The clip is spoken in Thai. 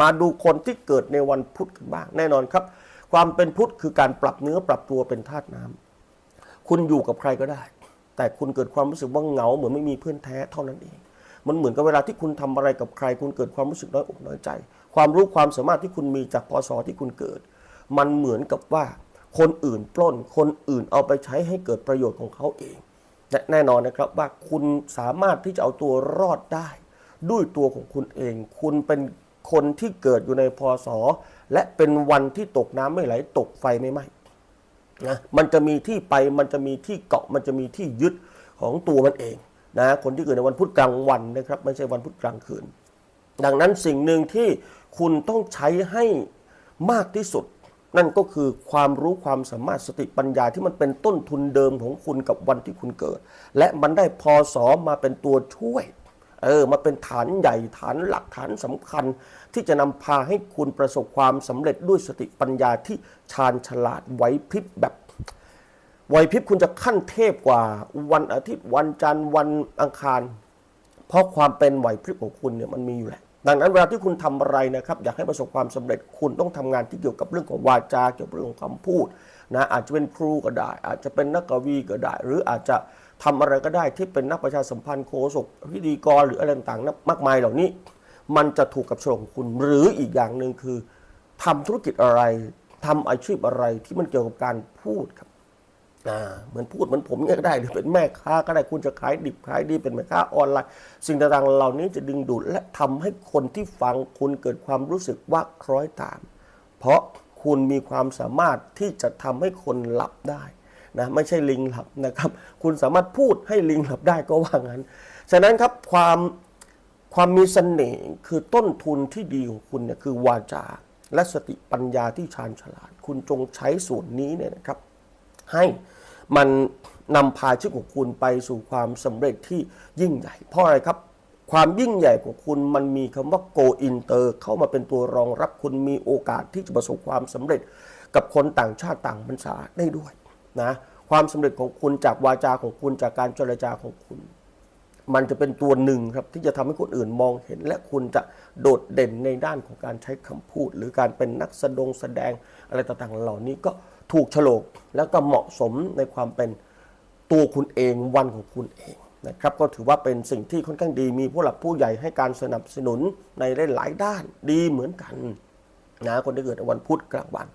มาดูคนที่เกิดในวันพุธกันบ้าง แน่นอนครับ ความเป็นพุธคือการปรับเนื้อปรับตัวเป็นธาตุน้ำคุณอยู่กับใครก็ได้ แต่คุณเกิดความรู้สึกว่าเหงาเหมือนไม่มีเพื่อนแท้เท่านั้นเอง มันเหมือนกับเวลาที่คุณทำอะไรกับใคร คุณเกิดความรู้สึกน้อยอกน้อยใจ ความรู้ความสามารถที่คุณมีจากพศที่คุณเกิด มันเหมือนกับว่าคนอื่นปล้น คนอื่นเอาไปใช้ให้เกิดประโยชน์ของเขาเองและแน่นอนนะครับว่าคุณสามารถที่จะเอาตัวรอดได้ ด้วยตัวของคุณเอง คุณเป็น คนที่เกิดอยู่ในพศ และเป็นวันที่ตกน้ำไม่ไหล ตกไฟไม่ไหม้นะมันจะมีที่ไปมันจะมีที่เกาะมันจะมีที่ยึดของตัวมันเองนะคนที่เกิดในวันพุธกลางวันนะครับ ไม่ใช่วันพุธกลางคืน ดังนั้นสิ่งหนึ่งที่คุณต้องใช้ให้มากที่สุด นั่นก็คือความรู้ความสามารถสติปัญญาที่มันเป็นต้นทุนเดิมของคุณกับวันที่คุณเกิด และมันได้พอสอมาเป็นตัวช่วย เออมาเป็นฐานใหญ่ฐานหลักฐานสำคัญ ที่จะนำพาให้คุณประสบความสำเร็จด้วยสติปัญญาที่ชาญฉลาดไหวพริบแบบไหวพริบคุณจะขั้นเทพกว่าวันอาทิตย์วันจันทร์วันอังคาร เพราะความเป็นไหวพริบของคุณเนี่ยมันมีอยู่แหละ ดังนั้นเวลาที่คุณทำอะไรนะครับอยากให้ประสบความสำเร็จคุณต้องทำงานที่เกี่ยวกับเรื่องของวาจาเกี่ยวกับเรื่องของคำพูดนะอาจจะเป็นครูก็ได้ อาจจะเป็นนักกวีก็ได้ หรืออาจจะทำอะไรก็ได้ที่เป็นนักประชาสัมพันธ์โฆษกพิธีกรหรืออะไรต่างๆนะมากมายเหล่านี้ มันจะถูกกับโฉลของคุณหรืออีกอย่างหนึ่งคือทำธุรกิจอะไรทำอาชีพอะไรที่มันเกี่ยวกับการพูดครับ อ่าเหมือนพูดเหมือนผมเนี่ยก็ได้หรือเป็นแม่ค้าก็ได้คุณจะขายดิบขายดีเป็นแม่ค้าออนไลน์ สิ่งต่างๆเหล่านี้จะดึงดูดและทำให้คนที่ฟังคุณเกิดความรู้สึกว่าคล้อยตาม เพราะคุณมีความสามารถที่จะทำให้คนหลับได้นะไม่ใช่ลิงหลับนะครับ คุณสามารถพูดให้ลิงหลับได้ก็ว่างั้น ฉะนั้นครับความความมีเสน่ห์คือต้นทุนที่ดีของคุณเนี่ยคือวาจา และสติปัญญาที่ชาญฉลาด คุณจงใช้ส่วนนี้เนี่ยนะครับ ให้มันนำพาชีวิตของคุณไปสู่ความสำเร็จที่ยิ่งใหญ่ เพราะอะไรครับความยิ่งใหญ่ของคุณมันมีคำว่า go inter เข้ามาเป็นตัวรองรับคุณมีโอกาสที่จะประสบความสำเร็จกับคนต่างชาติต่างภาษาได้ด้วยนะความสำเร็จของคุณจากวาจาของคุณจากการเจรจาของคุณ มันจะเป็นตัวหนึ่งครับที่จะทำให้คนอื่นมองเห็น และคุณจะโดดเด่นในด้านของการใช้คำพูด หรือการเป็นนักแสดงแสดงอะไรต่างๆเหล่านี้ก็ ถูกฉลกแล้วก็เหมาะสมในความเป็นตัวคุณเองวันของคุณเองนะครับก็ถือว่าเป็นสิ่งที่ค่อนข้างดี มีผู้หลักผู้ใหญ่ให้การสนับสนุนในหลายด้านดีเหมือนกันนะคนที่เกิดในวันพุธกลางวัน